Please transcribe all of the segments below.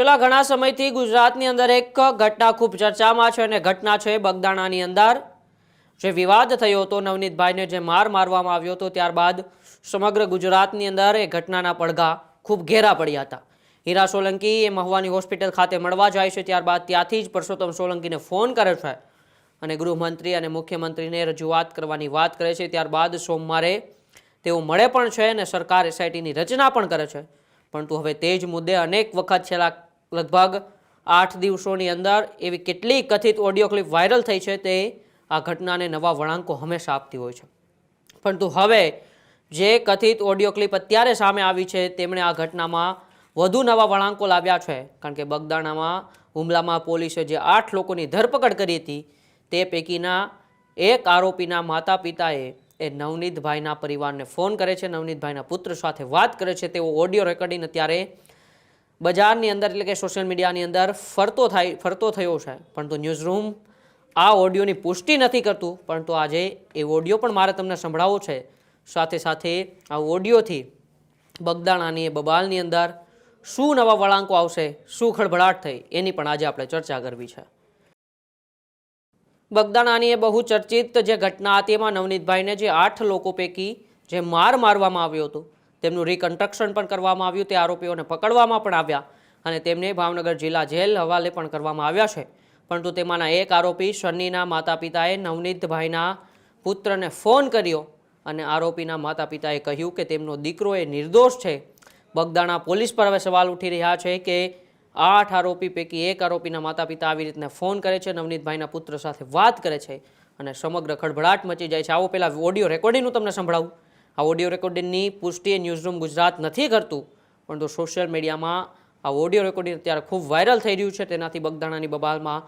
છેલ્લા ઘણા સમયથી ગુજરાતની અંદર એક ઘટના ખૂબ ચર્ચામાં છે અને ઘટના છે બગદાણાની અંદર. જે વિવાદ થયો હતો નવનીતભાઈને જે માર મારવામાં આવ્યો હતો, ત્યારબાદ સમગ્ર ગુજરાતની અંદર એ ઘટનાના પડઘા ખૂબ ઘેરા પડ્યા હતા. હીરા સોલંકી એ મહુવાની હોસ્પિટલ ખાતે મળવા જાય છે, ત્યારબાદ ત્યાંથી જ પરસોત્તમ સોલંકીને ફોન કરે છે અને ગૃહમંત્રી અને મુખ્યમંત્રીને રજૂઆત કરવાની વાત કરે છે. ત્યારબાદ સોમવારે તેઓ મળે પણ છે અને સરકાર એસઆઈટીની રચના પણ કરે છે. પરંતુ હવે તે જ મુદ્દે અનેક વખત છેલ્લા લગભગ આઠ દિવસોની અંદર એવી કેટલી કથિત ઓડિયો ક્લિપ વાયરલ થઈ છે તે આ ઘટનાને નવા વળાંકો હંમેશા આપતી હોય છે. પરંતુ હવે જે કથિત ઓડિયો ક્લિપ અત્યારે સામે આવી છે તેમણે આ ઘટનામાં વધુ નવા વળાંકો લાવ્યા છે. કારણ કે બગદાણામાં, હુમલામાં પોલીસે જે આઠ લોકોની ધરપકડ કરી હતી તે પૈકીના એક આરોપીના માતા પિતાએ એ નવનીતભાઈના પરિવારને ફોન કરે છે. નવનીતભાઈના પુત્ર સાથે વાત કરે છે. તેવો ઓડિયો રેકોર્ડિંગ અત્યારે બજારની અંદર એટલે કે સોશિયલ મીડિયાની અંદર ફરતો થાય, ફરતો થયો છે. પરંતુ ન્યૂઝરૂમ આ ઓડિયોની પુષ્ટિ નથી કરતું, પરંતુ આજે એ ઓડિયો પણ મારે તમને સંભળાવવો છે. સાથે સાથે આ ઓડિયોથી બગદાણાની એ બબાલની અંદર શું નવા વળાંકો આવશે, શું ખળભળાટ થઈ, એની પણ આજે આપણે ચર્ચા કરવી છે. બગદાણાની એ બહુ ચર્ચિત જે ઘટના હતી, એમાં નવનીતભાઈને જે આઠ લોકો પૈકી જે માર મારવામાં આવ્યો હતો તેમનું રિકન્સ્ટ્રક્શન પણ કરવામાં આવ્યું. તે આરોપીઓને પકડવામાં પણ આવ્યા અને તેમને ભાવનગર જિલ્લા જેલ હવાલે પણ કરવામાં આવ્યા છે. પરંતુ તેમાંના એક આરોપી શનિના માતા પિતાએ નવનીતભાઈના પુત્રને ફોન કર્યો અને આરોપીના માતા પિતાએ કહ્યું કે તેમનો દીકરો એ નિર્દોષ છે. બગદાણા પોલીસ પર હવે સવાલ ઉઠી રહ્યા છે કે આઠ આરોપી પૈકી એક આરોપીના માતા પિતા આવી રીતના ફોન કરે છે, નવનીતભાઈના પુત્ર સાથે વાત કરે છે અને સમગ્ર ખળભળાટ મચી જાય છે. આવો પહેલાં ઓડિયો રેકોર્ડિંગનું તમને સંભળાવું. આ ઓડિયો રેકોર્ડિંગની પુષ્ટિ ન્યૂઝરૂમ ગુજરાત નથી કરતું પરંતુ સોશિયલ મીડિયામાં આ ઓડિયો રેકોર્ડિંગ અત્યારે ખૂબ વાયરલ થઈ રહ્યું છે. તેનાથી બગદાણાની બબાલમાં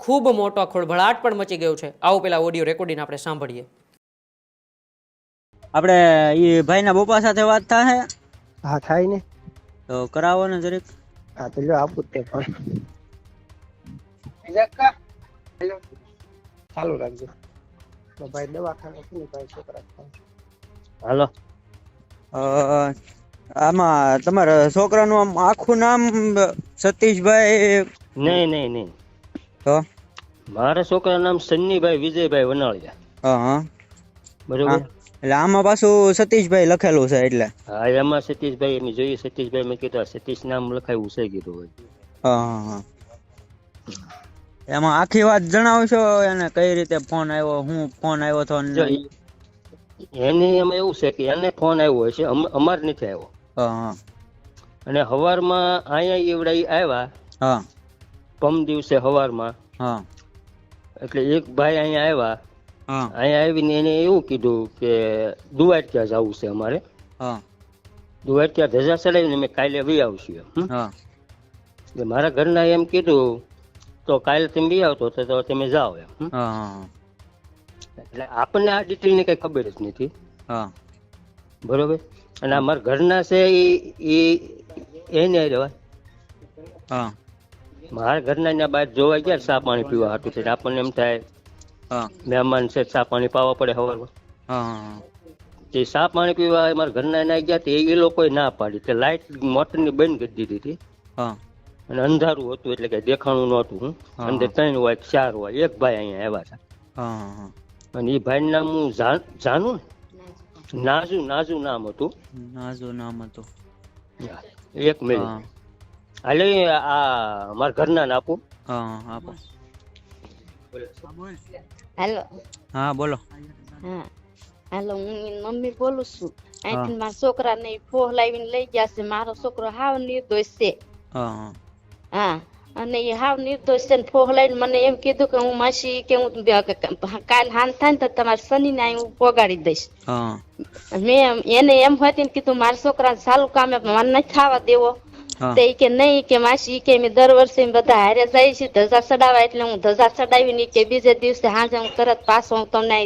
ખૂબ મોટો ખળભળાટ પણ મચી ગયો છે. આવો પહેલાં ઓડિયો રેકોર્ડિંગ આપણે સાંભળીએ. આપણે એ ભાઈના બપા સાથે વાત થાય હા થાય ને. તો કરાવો ને જરીક. હા તો લ્યો આપું તે પણ ચાલુ રાખજો. ભાઈ દવાખાને ને ભાઈ છોકરા. હાલો. આમાં તમારા છોકરાનું આમ આખું નામ સતીશભાઈ નહીં નહીં નહીં. તો? મારા છોકરાનું નામ સન્નીભાઈ વિજયભાઈ વનાળિયા. હા હા. બરોબર? એટલે આમાં પાછું સતીશભાઈ લખેલું છે એટલે. હા એમાં સતીશભાઈ એમ જોઈએ સતીશભાઈ મેં કીધું સતીશ નામ લખાયું છે કીધું હોય. હા એમાં આખી વાત જણાવશો એને કઈ રીતે ફોન આવ્યો હું ફોન આવ્યો તો એને એમાં એવું છે કે એને ફોન આવ્યો હશે અમ- અમાર નથી આવ્યો. અને હવારમાં અહીંયા એવડાઈ આવ્યા. પમ દિવસે હવારમાં. એટલે એક ભાઈ અહીંયા આવ્યા. અહીંયા આવીને એને એવું કીધું કે દુવાટ ક્યાં જવું છે અમારે. દુવાટ ત્યાં ધજા ચડાવીને મેં કાલે વી આવશું એમ? મારા ઘરના એમ કીધું તો કાલે તમે બી આવતો તો તમે જાઓ એમ એટલે આપણને આ ડિટેલની કઈ ખબર જ નથી. હા. બરોબર? અને અમારા મારા ઘરના છે એ એને રહેવા હા. મારા ઘરના ત્યાં બહાર જોવા ગયા ચા પાણી પીવા હાટું છે આપણને એમ થાય મહેમાન છે ચા પાણી પાવા પડે સવારમાં હા હા તે ચા પાણી પીવા મારા ઘરના ના ગયા તે એ લોકોએ ના પાડી. તે લાઇટ મોટરની બંધ કરી દીધી હતી. અને અંધારું હતું એટલે કે દેખાણું નહોતું. અંદર ત્રણ હોય ચાર હોય એક ભાઈ અહીંયા આવ્યા હતા. અને એ ભાઈ નામ હું જાણું ને? નાજુ નાજુ નામ હતું. નાજુ નામ હતું. એક મિનિટ. હા. હાલે આ મારા ઘરના ના આપું. હા આપો. હેલો. હા બોલો. હા. હેલો હું મમ્મી બોલું છું. અહીંથી મારા છોકરા ને ફોહ લાવીને લઈ ગયા છે. મારો છોકરો હાવ નિર્દોષ છે. હા હા. હા. અને એ હાવ નિર્દોષ છે ને ફોહ મને એમ કીધું કે હું માસી કે હું કાલ હાન થાય ને તો તમારા શનિ ને હું પોગાડી દઈશ. મેં એને એમ હતી કીધું મારા છોકરા સારું કામે મને નથી થવા દેવો. તે કે નહીં કે માસી કે મેં દર વર્ષે બધા હારે જાય છે ધજા ચડાવવા એટલે હું ધજા ચડાવીને ઈ કે બીજે દિવસે હાજે હું તરત પાછો હું તમને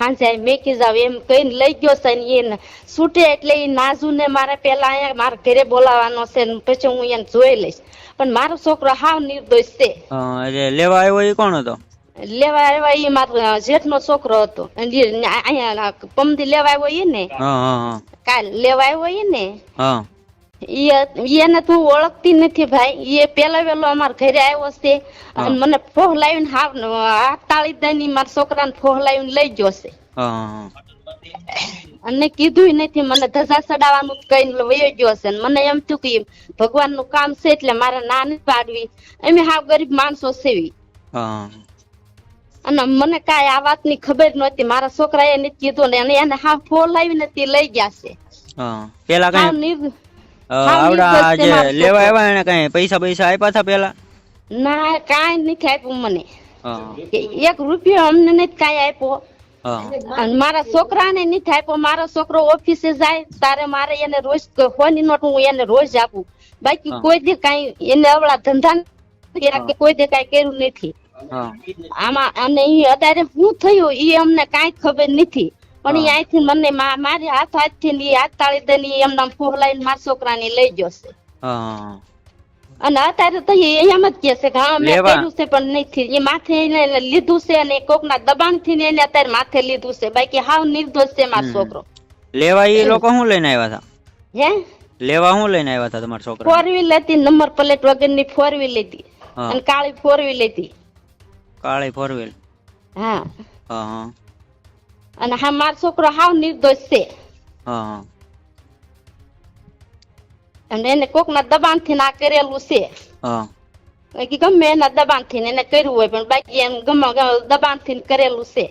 હાજે મેકી જાવ એમ કહીને લઈ ગયો છે ને એને છૂટે એટલે એ નાજુને મારે પેલા અહીંયા મારા ઘરે બોલાવાનો છે ને પછી હું એને જોઈ લઈશ. પણ મારો છોકરો હાવ નિર્દોષ છે. એટલે લેવા આવ્યો એ કોણ હતો? લેવા આવ્યા એ મારો જેઠનો છોકરો હતો. અહીંયા પમદી લેવા આવ્યો એ ને? કાલ લેવા આવ્યો એ ને? હા. એને તું ઓળખતી નથી ભાઈ. એ પેલા વેલો અમાર ઘરે આવ્યો છે. અને મને ફોહ લાવીને હાવ હાથ તાળી દઈને મારા છોકરાને ફોહ લાવીને લઈ ગયો છે. અને કીધું નથી. મને ધજા ચડાવવાનું કઈ વયો ગયો છે. મને એમ થયું કે ભગવાનનું કામ છે એટલે મારે ના નથી પાડવી. એમ હાવ ગરીબ માણસો સેવી અને મને કાંઈ આ વાતની ખબર નહોતી. મારા છોકરાએ નથી કીધું ને અને એને હાવ ફોન લાવીને તે લઈ ગયા છે. પેલા કઈ આવડા જે લેવા આવ્યા એને કઈ પૈસા પૈસા આપ્યા હતા પેલા? ના કાંઈ નથી આપ્યું મને. એક રૂપિયો અમને નથી કઈ આપ્યો. હા. મારા છોકરાને નથી આપ્યો. મારો છોકરો ઓફિસે જાય તારે મારે એને રોજ ફોની નોટ હું એને રોજ આપું. બાકી કોઈ દે કાઈ એને અવળા ધંધા કોઈ દે કઈ કર્યું નથી. આમાં અને એ અત્યારે શું થયું એ અમને કાંઈ ખબર નથી. પણ હા. અહીંથી મને મારી હાથ હાથથી ની હાથ તાળી દઈને ઈ એમના ફોહલાઈને મારા છોકરાને લઈ ગયો છે. અને અત્યારે તો એમ જ કે છે કે હા મેં કર્યું છે પણ નથી. એ માથે એને લીધું છે અને દબાણથી ને એને અત્યારે માથે લીધું છે. બાકી હાવ નિર્દોષ છે મારો છોકરો. લેવા એ લોકો શું લઈને આવ્યા હતા? હે? લેવા શું લઈને આવ્યા હતા તમારા છોકરા ફોર વ્હીલ હતી નંબર પ્લેટ વગરની ફોર વ્હીલ હતી. અને કાળી ફોર વ્હીલ હતી. કાળી ફોર વ્હીલ હા. હા હા. અને હા મારો છોકરો હાવ નિર્દોષ છે. અને એને અને એને દબાણથી ના કરેલું છે. કે ગમે એના દબાણથી એને કર્યું હોય પણ બાકી એમ ગમે ગમે દબાણથી કરેલું છે.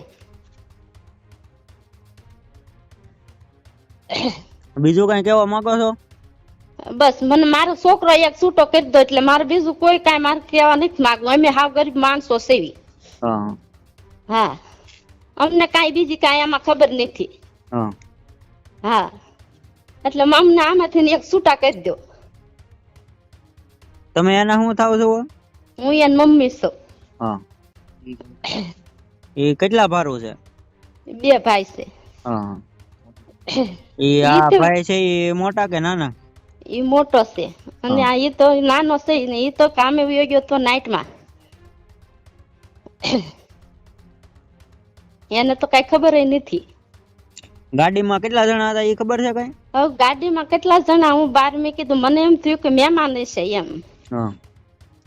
બીજું કઈ કેવા માંગો છો? બસ મને મારો છોકરો એક છૂટો કરી દો એટલે મારે બીજું કોઈ કઈ મારે કેવા નથી માંગવું. અમે હાવ ગરીબ માણસો સેવી હા. અમને કાંઈ બીજી કાંઈ આમાં ખબર નથી. હા. એટલે અમને આમાંથી એક છૂટા કરી દો. તમે એના શું થાવ છો? હું એની મમ્મી છું. હા. એ કેટલા ભારું છે? બે ભાઈ છે. હા. એ આ ભાઈ છે એ મોટા કે નાના? એ મોટો છે. અને આ એ તો નાનો છે ને એ તો કામે વયો ગયો તો નાઈટમાં એને તો કઈ ખબર નથી. ગાડીમાં કેટલા જણા હતા એ ખબર છે કઈ? હવે ગાડીમાં કેટલા જણા? હું બાર મેં કીધું મને એમ થયું કે મહેમાન છે એમ. હા.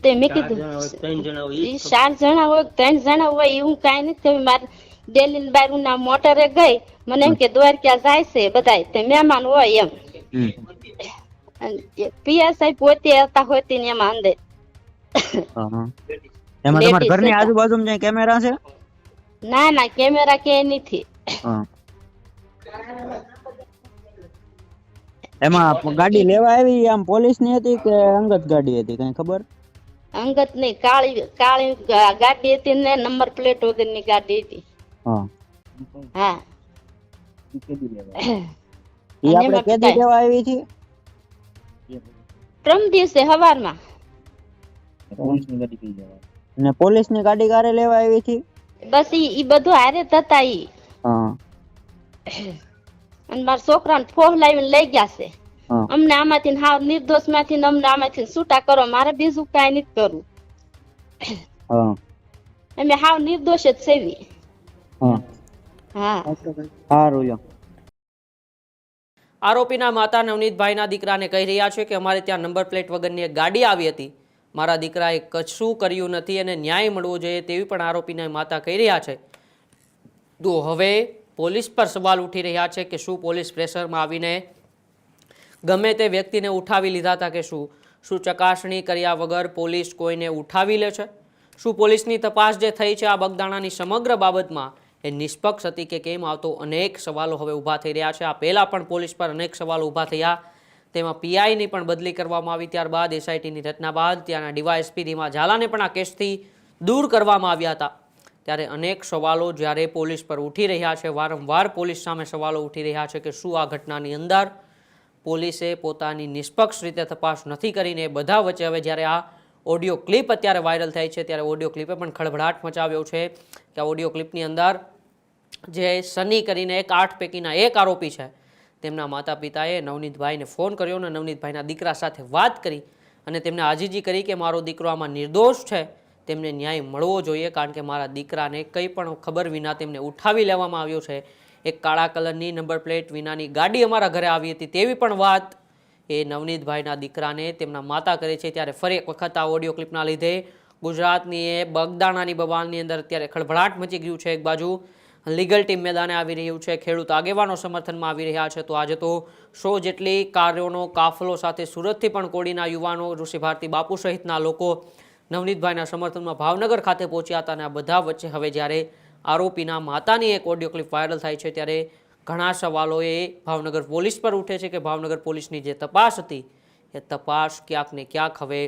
તે મેં કીધું ત્રણ જણા હોય ઈ ચાર જણા હોય ત્રણ જણા હોય એવું કાંઈ નથી મારે ડેલી બારું ના મોટરે ગઈ. મને એમ કે દ્વારકા જાય છે બધાય તે મહેમાન હોય એમ. પીએસઆઈ પોતે હતા હોતી ને એમાં અંદર. એમાં તમારા ઘરની આજુબાજુમાં ક્યાંય કેમેરા છે? ના ના કેમેરા કે નથી. એમાં ગાડી લેવા આવી આમ પોલીસની હતી કે અંગત ગાડી હતી કઈ ખબર? અંગત નહીં કાળી કાળી ગાડી હતી ને નંબર પ્લેટ વગરની ગાડી હતી. હા. એ આપણે કેદી લેવા આવી છે ત્રણ દિવસે હવારમાં. ને પોલીસની ગાડી કારે લેવા આવી છે બસ ઈ ઈ બધું હારે થતા ઈ. હા. અને મારા છોકરાને ફોહ લાવીને લઈ ગયા છે. અમને આમાંથી હાવ નિર્દોષમાંથી અમને આમાંથી છૂટા કરો મારે બીજું કઈ નથી કરવું. હા. અમે હાવ નિર્દોષ જ સેવી આરોપીના માતા નવનીતભાઈના દીકરાને કહી રહ્યા છે કે અમારે ત્યાં નંબર પ્લેટ વગરની એક ગાડી આવી હતી. મારા દીકરાએ કશું કર્યું નથી અને ન્યાય મળવો જોઈએ તેવી પણ આરોપીના માતા કહી રહ્યા છે. તો હવે પોલીસ પર સવાલ ઉઠી રહ્યા છે કે શું પોલીસ પ્રેશરમાં આવીને ગમે તે વ્યક્તિને ઉઠાવી લીધા હતા કે શું? શું ચકાસણી કર્યા વગર પોલીસ કોઈને ઉઠાવી લે છે? શું પોલીસની તપાસ જે થઈ છે આ બગદાણાની સમગ્ર બાબતમાં એ નિષ્પક્ષ હતી કે કેમ? આવતો અનેક સવાલો હવે ઊભા થઈ રહ્યા છે. આ પહેલાં પણ પોલીસ પર અનેક સવાલો ઊભા થયા. તેમાં પીઆઈની પણ બદલી કરવામાં આવી ત્યારબાદ એસઆઈટીની રચના બાદ ત્યાંના ડીવાયએસપી ધીમા ઝાલાને પણ આ કેસથી દૂર કરવામાં આવ્યા હતા. ત્યારે અનેક સવાલો જ્યારે પોલીસ પર ઉઠી રહ્યા છે, વારંવાર પોલીસ સામે સવાલો ઉઠી રહ્યા છે કે શું આ ઘટનાની અંદર પોલીસે પોતાની નિષ્પક્ષ રીતે તપાસ નથી કરીને બધા વચ્ચે હવે જ્યારે આ ઓડિયો ક્લિપ અત્યારે વાયરલ થાય છે, ત્યારે ઓડિયો ક્લિપે પણ ખળભળાટ મચાવ્યો છે કે આ ઓડિયો ક્લિપની અંદર જે સની કરીને એક આઠ પૈકીના એક આરોપી છે તેમના માતા પિતાએ નવનીતભાઈને ફોન કર્યો અને નવનીતભાઈના દીકરા સાથે વાત કરી અને તેમને આજીજી કરી કે મારો દીકરો આમાં નિર્દોષ છે, તેમને ન્યાય મળવો જોઈએ કારણ કે મારા દીકરાને કંઈ પણ ખબર વિના તેમને ઉઠાવી લેવામાં આવ્યો છે. એક કાળા કલરની નંબર પ્લેટ વિનાની ગાડી અમારા ઘરે આવી હતી તેવી પણ વાત એ નવનીતભાઈના દીકરાને તેમના માતા કરે છે. ત્યારે ફરી એક વખત આ ઓડિયો ક્લિપના લીધે ગુજરાતની એ બગદાણાની બબાલની અંદર અત્યારે ખળભળાટ મચી ગયું છે. એક બાજુ લીગલ ટીમ મેદાને આવી રહ્યું છે. ખેડૂત આગેવાનો સમર્થનમાં આવી રહ્યા છે. તો આજે તો સો જેટલી કાર્યોનો કાફલો સાથે સુરતથી પણ કોડીના યુવાનો ઋષિ ભારતી બાપુ સહિતના લોકો નવનીતભાઈના સમર્થનમાં ભાવનગર ખાતે પહોંચ્યા હતા અને આ બધા વચ્ચે હવે જ્યારે આરોપીના માતાની એક ઓડિયો ક્લિપ વાયરલ થાય છે ત્યારે ઘણા સવાલો એ ભાવનગર પોલીસ પર ઉઠે છે કે ભાવનગર પોલીસની જે તપાસ હતી, એ તપાસ ક્યાંક ને ક્યાંક હવે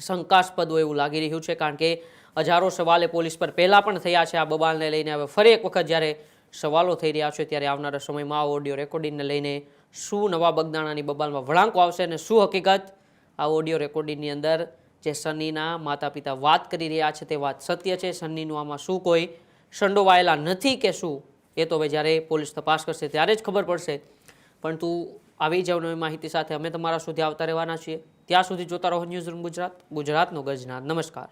શંકાસ્પદ હોય એવું લાગી રહ્યું છે. કારણ કે હજારો સવાલે પોલીસ પર પહેલાં પણ થયા છે આ બબાલને લઈને. હવે ફરી એક વખત જ્યારે સવાલો થઈ રહ્યા છે ત્યારે આવનારા સમયમાં આ ઓડિયો રેકોર્ડિંગને લઈને શું નવા બગદાણાની બબાલમાં વળાંકો આવશે અને શું હકીકત? આ ઓડિયો રેકોર્ડિંગની અંદર જે સન્નીના માતા પિતા વાત કરી રહ્યા છે તે વાત સત્ય છે. સન્નીનું આમાં શું કોઈ સંડોવાયેલા નથી કે શું? એ તો હવે જ્યારે પોલીસ તપાસ કરશે ત્યારે જ ખબર પડશે. પરંતુ આવી જ નવી માહિતી સાથે અમે તમારા સુધી આવતા રહેવાના છીએ. ત્યાં સુધી જોતા રહો ન્યૂઝ રૂમ ગુજરાત, ગુજરાતનો ગજનાર નમસ્કાર.